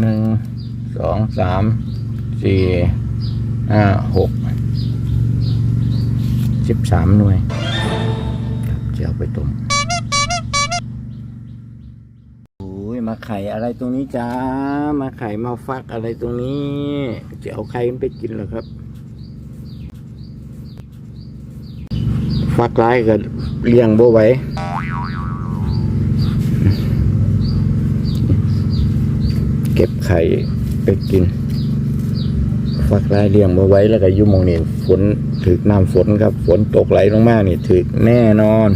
หนึ่งสองสามสี่ห้าหกสิบสามหน่วยครับจะเอาไปต้มโอ้ยมาไข่อะไรตรงนี้จ้ามาไข่มาฟักอะไรตรงนี้ จะเอาไข่มันไปกินเหรอครับ ฟักร้ายก็เลี้ยงบ่ไหว เก็บไข่ไปกิน ฟักร้ายเลี้ยงบ่ไหวแล้วก็ยุ่มองนี่ฝนถึกน้ำฝนครับ ฝนตกไหลลงมานี่ถึกแน่นอน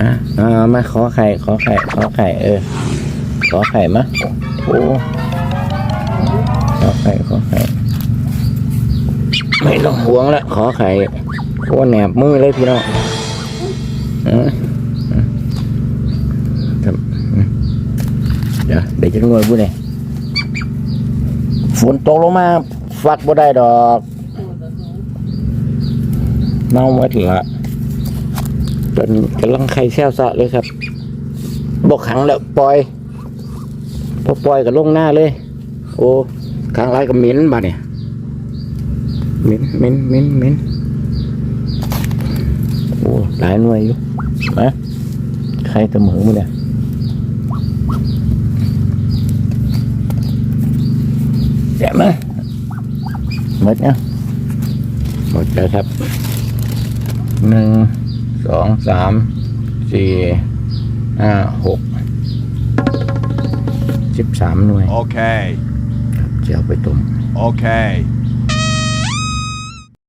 อะเอามาขอไข่ขอไข่ขอไข่เออ ขอไข่มะโอ้ขอไข่ขอไข่ไม่ต้องห่วงละขอไข่โอ้แหนบมือเลยพี่น้องเออครับ เดี๋ยวเดี๋ยวจะงวยบุ้เนี่ยฝนตกลงมาฟักบ่ได้ดอกเน่าหมดละตอนนี้กำลังไข่แซวซะเลยครับบอกขังแล้วปล่อยพอปล่อยก็ลงหน้าเลย โอ้ขังไรก็เหม็นบ่เนี่ยเหม็นเหม็นเหม็นเหม็นโอ้หลายหน่วยอยู่นะใครเสมอมั้เนี่ย แจ่มไหมหมดเนี่ยหมดแล้วครับหนึ่งสองสามสี่ห้าหกสิบสามหน่วย Okay. จะเอาไปต้ม Okay.